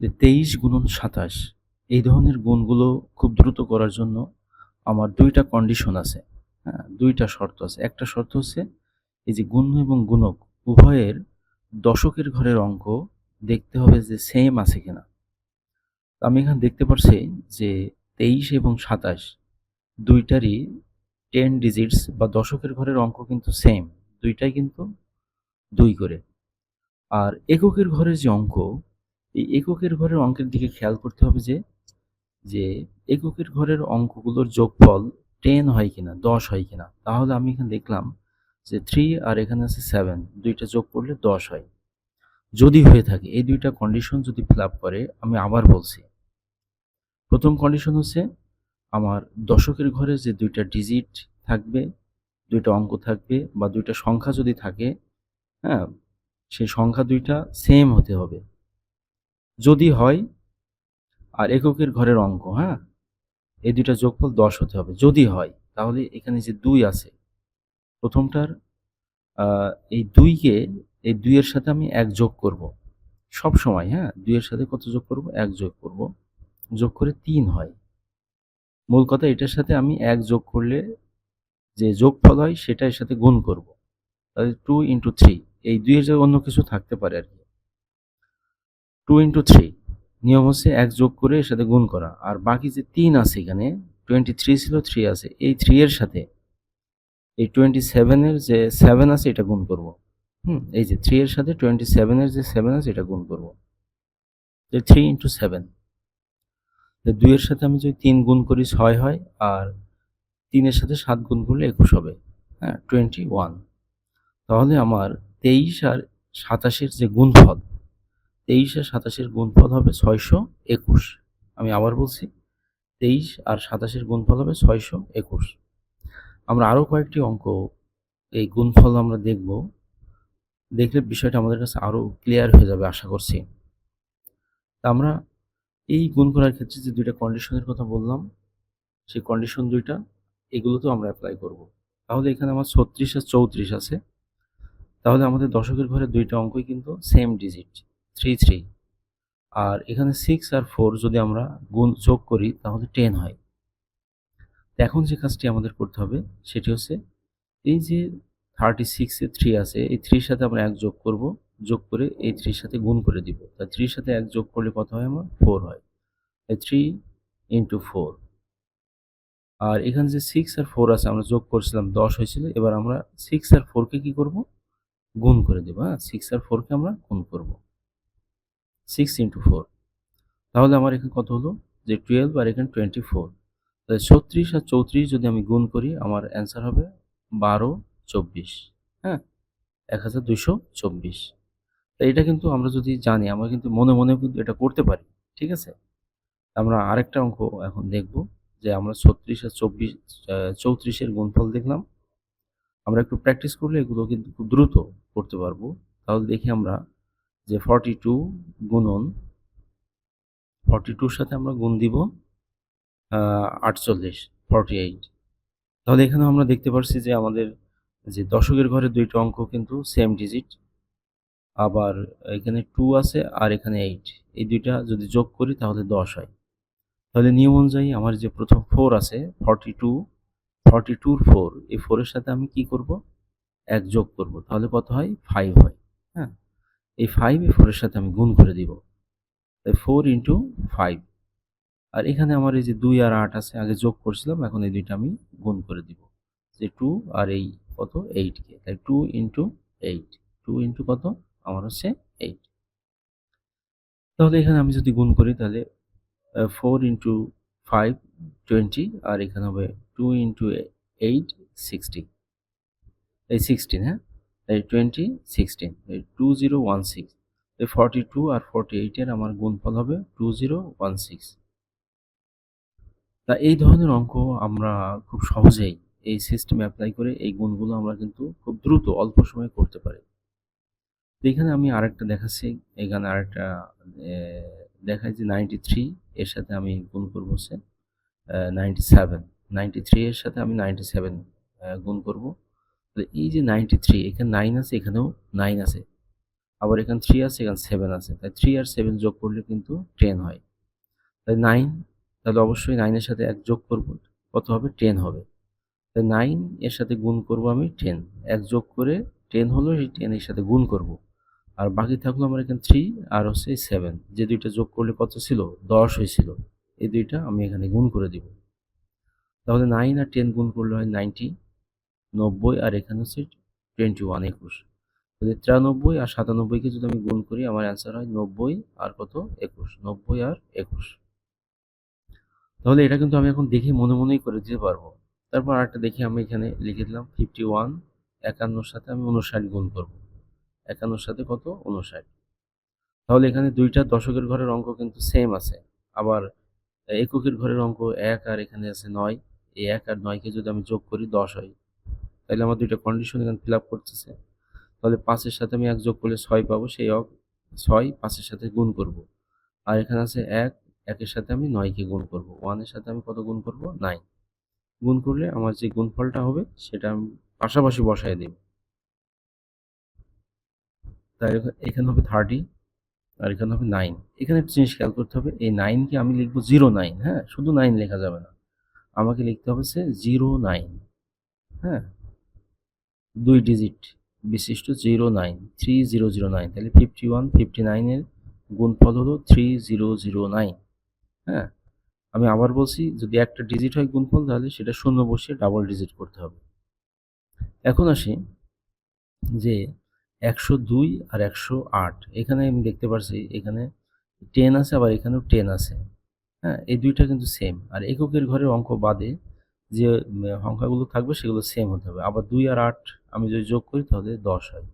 যে তেইশ গুণন সাতাশ, এই ধরনের গুণগুলো খুব দ্রুত করার জন্য আমার দুইটা কন্ডিশন আছে। হ্যাঁ দুইটা শর্ত আছে। একটা শর্ত হচ্ছে এই যে গুণ এবং গুণক উভয়ের দশকের ঘরের অঙ্ক দেখতে হবে যে সেম আছে কিনা। আমি এখানে দেখতে পারছি যে তেইশ এবং সাতাশ দুইটারই টেন ডিজিটস বা দশকের ঘরের অঙ্ক কিন্তু সেম দুইটাই কিন্তু দুই করে। আর এককের ঘরের যে অঙ্ক এই এককের ঘরের অঙ্কের দিকে খেয়াল করতে হবে যে যে এককের ঘরের অঙ্কগুলোর যোগফল টেন হয় কিনা, দশ হয় কিনা। তাহলে আমি এখানে দেখলাম যে থ্রি আর এখানে আছে সেভেন দুইটা যোগ করলে দশ হয়। যদি হয়ে থাকে, এই দুইটা কন্ডিশন যদি ফিল করে, আমি আবার বলছি। প্রথম কন্ডিশন হচ্ছে আমার দশকের ঘরে যে দুইটা ডিজিট থাকবে, দুইটা অঙ্ক থাকবে বা দুইটা সংখ্যা যদি থাকে হ্যাঁ সেই সংখ্যা দুইটা সেম হতে হবে। যদি হয়, আর এককের ঘরের অঙ্ক হ্যাঁ? এই দুইটা যোগফল দশ হতে হবে। যদি হয়, তাহলে এখানে যে দুই আছে, প্রথমটার এই দুইকে, এই দুইয়ের সাথে আমি এক যোগ করব। সব সময় হ্যাঁ? দুইয়ের সাথে কত যোগ করব? এক যোগ করব। যোগ করে তিন হয়। মূল কথা, এটার সাথে আমি এক যোগ করলে যে যোগফল হয় সেটা এর সাথে গুণ করব। তাহলে টু ইন্টু থ্রি এই দুইয়ের জায়গায় অন্য কিছু থাকতে পারে আর কি। টু ইন্টু থ্রি নিয়ম হচ্ছে এক যোগ করে এর সাথে গুণ করা। আর বাকি যে তিন আছে এখানে টোয়েন্টি থ্রি ছিল থ্রি আছে। এই থ্রি এর সাথে, এই টোয়েন্টি সেভেনের যে সেভেন আছে, এটা গুণ করব। হুম, এই যে থ্রি এর সাথে টোয়েন্টি সেভেনের যে সেভেন আছে, এটা গুণ করব। যে থ্রি ইন্টু সেভেন দুইয়ের সাথে আমি যদি তিন গুণ করি, ছয় হয়, আর তিনের সাথে সাত গুণ করলে একুশ হবে। হ্যাঁ টোয়েন্টি ওয়ান তাহলে আমার তেইশ আর সাতাশের যে গুণফল তেইশ আর সাতাশের গুণফল হবে ছয়শো একুশ। আমি আবার বলছি, তেইশ আর সাতাশের গুণফল হবে ছয়শো একুশ। আমরা আরও কয়েকটি অঙ্ক, এই গুণফল আমরা দেখব। দেখলে বিষয়টা আমাদের কাছে আরও ক্লিয়ার হয়ে যাবে, আশা করছি। তা আমরা এই গুণ করার ক্ষেত্রে যে দুইটা কন্ডিশনের কথা বললাম, সেই কন্ডিশন দুইটা, এগুলোতেও আমরা অ্যাপ্লাই করব। তাহলে এখানে আমার ছত্রিশ আর চৌত্রিশ আছে। তাহলে আমাদের দশকের ঘরে দুইটা অঙ্কই কিন্তু সেম ডিজিট থ্রি থ্রি আর এখানে সিক্স আর ফোর যদি আমরা গুণ যোগ করি, তাহলে টেন হয়। এখন যে কাজটি আমাদের করতে হবে, সেটি হচ্ছে এই যে থার্টি সিক্সে থ্রি আছে, এই থ্রির সাথে আমরা এক যোগ করব, যোগ করে এই থ্রির সাথে গুণ করে দিব। তা থ্রির সাথে এক যোগ করলে কত হয় আমার? ফোর হয়। থ্রি ইন্টু ফোর আর এখানে যে সিক্স আর ফোর আছে, আমরা যোগ করছিলাম, দশ হয়েছিল, এবার আমরা সিক্স আর ফোরকে কি করব? গুণ করে দেবো হ্যাঁ? সিক্স আর ফোরকে আমরা গুণ করব। সিক্স ইন্টু ফোর তাহলে আমার এখানে কত হলো? যে টুয়েলভ আর এখানে টোয়েন্টি ফোর তাহলে ছত্রিশ আর চৌত্রিশ যদি আমি গুণ করি, আমার অ্যান্সার হবে বারো চব্বিশ। হ্যাঁ? এক হাজার দুশো চব্বিশ। তা এটা কিন্তু আমরা যদি জানি, আমরা কিন্তু মনে মনে কিন্তু এটা করতে পারি, ঠিক আছে? আমরা আরেকটা অঙ্ক এখন দেখব যে আমরা ছত্রিশ আর চব্বিশ চৌত্রিশের গুণফল দেখলাম। আমরা একটু প্র্যাকটিস করলে এগুলো কিন্তু খুব দ্রুত করতে পারব। তাহলে দেখি আমরা যে ফর্টি টু গুণন ফর্টি টুর সাথে আমরা গুণ দিব আটচল্লিশ ফর্টি এইট তাহলে এখানে আমরা দেখতে পাচ্ছি যে আমাদের যে দশকের ঘরে দুইটা অঙ্ক কিন্তু সেম ডিজিট আবার এখানে টু আছে আর এখানে এইট এই দুইটা যদি যোগ করি তাহলে দশ হয়। তাহলে নিয়ম অনুযায়ী আমার যে প্রথম ফোর আছে ফর্টি টু ফর্টি টুর ফোর এই ফোরের সাথে আমি কি করব? এক যোগ করব। তাহলে কত হয়? ফাইভ হয়। হ্যাঁ? এই ফাইভ ফোরের সাথে আমি গুণ করে দিব। তাই ফোর ইন্টু ফাইভ আর এখানে আমার এই যে দুই আর আট আছে, আগে যোগ করছিলাম, এখন এই দুইটা আমি গুণ করে দিব। যে টু আর এই কত? এইটকে তাই two into eight two into কত? আমার হচ্ছে এইট তাহলে এখানে আমি যদি গুণ করি, তাহলে ফোর ইন্টু ফাইভ টোয়েন্টি আর এখানে হবে টু ইন্টু এইট সিক্সটি এই সিক্সটিন হ্যাঁ? টোয়েন্টি সিক্সটিন এই two zero one six forty two আর ফর্টি এইটের আমার গুণফল হবে টু জিরো ওয়ান সিক্স তা এই ধরনের অঙ্ক আমরা খুব সহজেই এই সিস্টেম অ্যাপ্লাই করে এই গুণগুলো আমরা কিন্তু খুব দ্রুত অল্প সময়ে করতে পারি। এখানে আমি আরেকটা দেখাচ্ছি, এখানে আরেকটা দেখাই যে নাইনটি থ্রি এর সাথে আমি গুণ করব হচ্ছে নাইনটি সেভেন নাইনটি থ্রি এর সাথে আমি নাইনটি সেভেন গুণ করব। তাহলে এই যে নাইনটি থ্রি এখানে নাইন আছে, এখানেও নাইন আছে। আবার এখানে থ্রি আছে, এখানে সেভেন আছে। তাই থ্রি আর সেভেন যোগ করলে কিন্তু টেন হয়। তাই নাইন তাহলে অবশ্যই নাইনের সাথে এক যোগ করব। কত হবে? টেন হবে। তাই নাইন এর সাথে গুণ করব আমি টেন এক যোগ করে টেন হলো সেই টেন এর সাথে গুণ করব। আর বাকি থাকল আমার এখানে থ্রি আর হচ্ছে সেভেন যে দুইটা যোগ করলে কত ছিল? দশ হয়েছিল। এই দুইটা আমি এখানে গুণ করে দিব। তাহলে নাইন আর টেন গুণ করলে হয় নাইনটি নব্বই আর এখানে হচ্ছে টোয়েন্টি ওয়ান একুশ। তাহলে তিরানব্বই আর সাতানব্বইকে যদি আমি গুণ করি, আমার অ্যান্সার হয় নব্বই আর কত? একুশ। নব্বই আর একুশ। তাহলে এটা কিন্তু আমি এখন দেখে মনে মনেই করে দিতে পারব। তারপর আরেকটা দেখি আমি এখানে লিখে দিলাম ফিফটি ওয়ান একান্নর সাথে আমি উনষাট গুণ করব। একান্নর সাথে কত? উনষাট তাহলে এখানে দুইটা দশকের ঘরের অঙ্ক কিন্তু সেম আছে। আবার এককের ঘরের অঙ্ক এক আর এখানে আছে নয়। এই এক আর নয়কে যদি আমি যোগ করি, দশ হয়। তাহলে আমার দুইটা কন্ডিশন এখানে ফিল আপ করতেছে। তাহলে পাঁচের সাথে আমি এক যোগ করলে ছয় পাবো, সেই অক ছয় পাঁচের সাথে গুণ করব। আর এখানে আছে এক, একের সাথে আমি নয়কে গুণ করব। ওয়ানের সাথে আমি কত গুণ করব? নাইন। গুণ করলে আমার যে গুণফলটা হবে, সেটা আমি পাশাপাশি বসায় দেব। তাই এখানে হবে থার্টি আর এখানে হবে নাইন এখানে একটা জিনিস খেয়াল করতে হবে, এই নাইনকে আমি লিখব জিরো নাইন হ্যাঁ? শুধু নাইন লেখা যাবে না। আমাকে লিখতে হবে সে জিরো নাইন হ্যাঁ? দুই ডিজিট বিশিষ্ট zero nine three zero zero nine তাহলে ফিফটি ওয়ান ফিফটি নাইনের গুণফল হলো থ্রি জিরো জিরো নাইন হ্যাঁ? আমি আবার বলছি, যদি একটা ডিজিট হয় গুণফল, তাহলে সেটা শূন্য বসিয়ে ডাবল ডিজিট করতে হবে। এখন আসি যে একশো দুই আর একশো আট, এখানে আমি দেখতে পারছি, এখানে টেন আছে আবার এখানেও টেন আছে। হ্যাঁ? এই দুইটা কিন্তু সেম আর এককের ঘরের অঙ্ক বাদে যে সংখ্যাগুলো থাকবে সেগুলো সেম হতে হবে। আবার দুই আর আট আমি যদি যোগ করি তাহলে দশ হয়।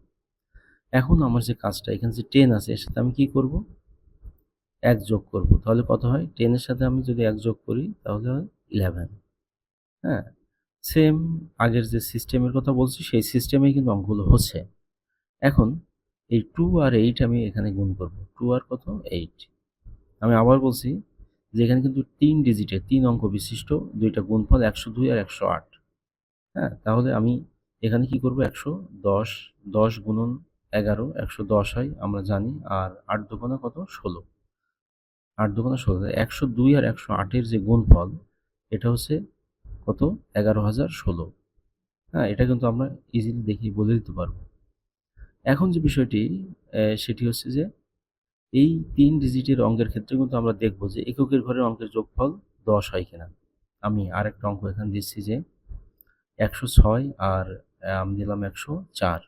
এখন আমার যে কাজটা, এখানে যে টেন আছে, এর সাথে আমি কি করব? এক যোগ করব। তাহলে কত হয়? টেনের সাথে আমি যদি এক যোগ করি, তাহলে হয় ইলেভেন হ্যাঁ? সেম আগের যে সিস্টেমের কথা বলছি, সেই সিস্টেমেই কিন্তু অঙ্কগুলো হচ্ছে। এখন এই টু আর এইট আমি এখানে গুণ করব। টু আর কত? এইট আমি আবার বলছি যে এখানে কিন্তু তিন ডিজিটের তিন অঙ্ক বিশিষ্ট, দুইটা গুণফল একশো দুই আর একশো আট। হ্যাঁ তাহলে আমি এখানে কি করব? একশো দশ দশ গুণন এগারো, একশো দশ হয়, আমরা জানি, আর আট দোকানে কত? ষোলো। আট দোকানে ষোলো একশো দুই আর একশো আটের যে গুণফল, এটা হচ্ছে কত? এগারো হাজার ষোলো। হ্যাঁ এটা কিন্তু আমরা ইজিলি দেখি বলে দিতে পারব। এখন যে বিষয়টি সেটি হচ্ছে যে এই তিন ডিজিটের অঙ্কের ক্ষেত্রে কিন্তু আমরা দেখব যে এককের ঘরের অঙ্কের যোগফল দশ হয় কিনা। আমি আরেকটা অঙ্ক এখানে দিচ্ছি যে একশো ছয় আর আমি দিলাম একশো চার।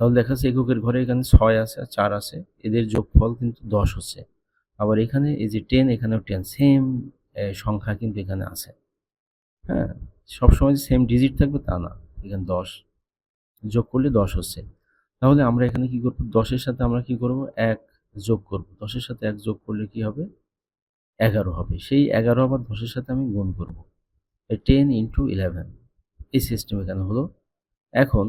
তাহলে দেখা যাচ্ছে এককের ঘরে এখানে ছয় আছে আর চার আছে। এদের যোগফল কিন্তু দশ হচ্ছে। আবার এখানে এই যে টেন এখানেও টেন সেম সংখ্যা কিন্তু এখানে আছে। হ্যাঁ সবসময় যে সেম ডিজিট থাকবে তা না। এখানে দশ যোগ করলে দশ হচ্ছে। তাহলে আমরা এখানে কি করব? দশের সাথে আমরা কি করব? এক যোগ করব। দশের সাথে এক যোগ করলে কি হবে? এগারো হবে। সেই এগারো আবার দশের সাথে আমি গুণ করব। টেন ইন্টু ইলেভেন এই সিস্টেম এখানে হলো। এখন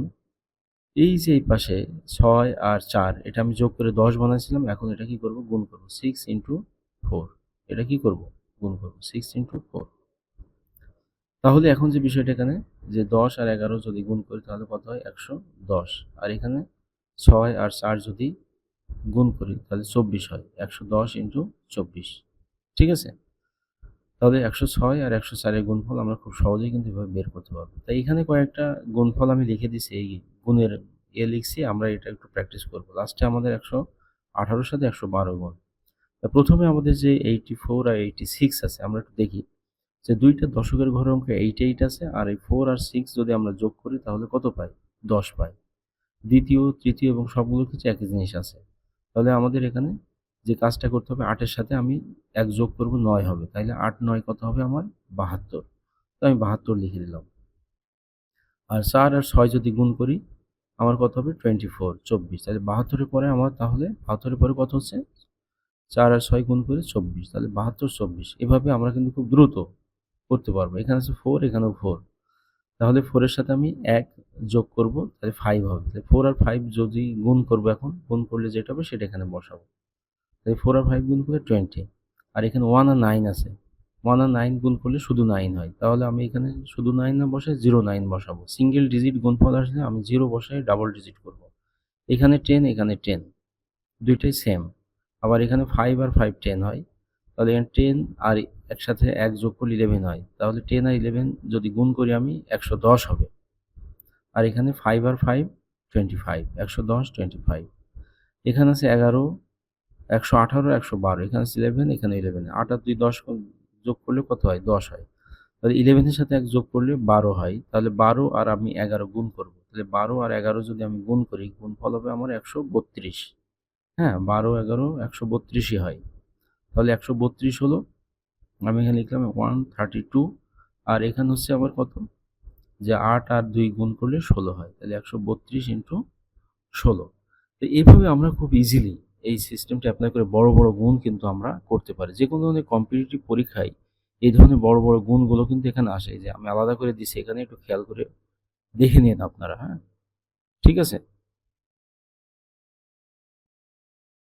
এই যে এই পাশে ছয় আর চার, এটা আমি যোগ করে দশ বানাইছিলাম, এখন এটা কি করব? গুণ করব। সিক্স ইন্টু ফোর এটা কি করব? গুণ করব। সিক্স ইন্টু ফোর তাহলে এখন যে বিষয়টা এখানে, যে দশ আর এগারো যদি গুণ করি তাহলে কত হয়? একশো দশ। আর এখানে ছয় আর চার যদি গুণ করি, তাহলে চব্বিশ হয়। একশো দশ ইন্টু চব্বিশ। ঠিক আছে? তাহলে একশো ছয় আর একশো চারের গুণফল আমরা খুব সহজেই কিন্তু এভাবে বের করতে পারব। তাই এখানে কয়েকটা গুণফল আমি লিখে দিছি, এই গুণের এ লিখছি, আমরা এটা একটু প্র্যাকটিস করব। লাস্টে আমাদের একশো আঠারোর সাথে একশো বারো গুণ। তা প্রথমে আমাদের যে এইটি ফোর আর এইটি সিক্স আছে, আমরা একটু দেখি। যে দুইটা দশকের ঘরের অঙ্ক এইট এইট আছে, আর এই ফোর আর সিক্স যদি আমরা যোগ করি, তাহলে কত পাই? দশ পাই। দ্বিতীয়, তৃতীয় এবং সবগুলো কিছু একই জিনিস আছে। তাহলে আমাদের এখানে যে কাজটা করতে হবে, আটের সাথে আমি এক যোগ করব নয় হবে। তাইলে আট, নয় কত হবে আমার? বাহাত্তর। তো আমি বাহাত্তর লিখে দিলাম। আর চার আর ছয় যদি গুণ করি, আমার কত হবে? টোয়েন্টি ফোর চব্বিশ। তাহলে বাহাত্তরের পরে আমার তাহলে, বাহাত্তরের পরে কত হচ্ছে? চার আর ছয় গুণ করে চব্বিশ। তাহলে বাহাত্তর, চব্বিশ। এভাবে আমরা কিন্তু খুব দ্রুত করতে পারব। এখানে আছে ফোর এখানেও ফোর তাহলে ফোরের সাথে আমি এক যোগ করব, তাহলে ফাইভ হবে। তাহলে ফোর আর ফাইভ যদি গুণ করব এখন, গুণ করলে যেটা হবে সেটা এখানে বসাবো। তাহলে ফোর আর ফাইভ গুণ করলে টোয়েন্টি আর এখানে ওয়ান আর নাইন আছে। ওয়ান আর নাইন গুণ করলে শুধু নাইন হয়। তাহলে আমি এখানে শুধু নাইন না বসে জিরো নাইন বসাবো। সিঙ্গেল ডিজিট গুণফল আসলে আমি জিরো বসাই ডাবল ডিজিট করব। এখানে টেন এখানে টেন দুইটাই সেম আবার এখানে ফাইভ আর ফাইভ টেন হয়। তাহলে টেন আর একসাথে এক যোগ করলে ইলেভেন হয়। তাহলে টেন আর ইলেভেন যদি গুণ করি আমি, একশো দশ হবে। আর এখানে ফাইভ আর ফাইভ টোয়েন্টি ফাইভ একশো দশ টোয়েন্টি ফাইভ এখানে আছে এগারো, একশো আঠারো, একশো বারো। এখানে আছে ইলেভেন এখানে ইলেভেন আট আর দুই, দশ যোগ করলে কত হয়? দশ হয়। তাহলে ইলেভেনের সাথে এক যোগ করলে বারো হয়। তাহলে বারো আর আমি এগারো গুণ করব। তাহলে বারো আর এগারো যদি আমি গুণ করি গুণ ফল হবে আমার একশো বত্রিশ। হ্যাঁ বারো, এগারো, একশো বত্রিশই হয়। তাহলে একশো বত্রিশ হলো। আমি এখানে লিখলাম ওয়ান থার্টি টু আর এখানে হচ্ছে আবার কত? যে আট আর দুই গুণ করলে ষোলো হয়, তাহলে একশো বত্রিশ ইন্টু ষোলো। তো এইভাবে আমরা খুব ইজিলি এই সিস্টেমটা অ্যাপ্লাই করে বড় বড় গুণ কিন্তু আমরা করতে পারি। যে কোনো ধরনের কম্পিটিটিভ পরীক্ষায় এই ধরনের বড় বড় গুণগুলো কিন্তু এখানে আসে। যে আমি আলাদা করে দিছি, এখানে একটু খেয়াল করে দেখে নিন আপনারা হ্যাঁ? ঠিক আছে?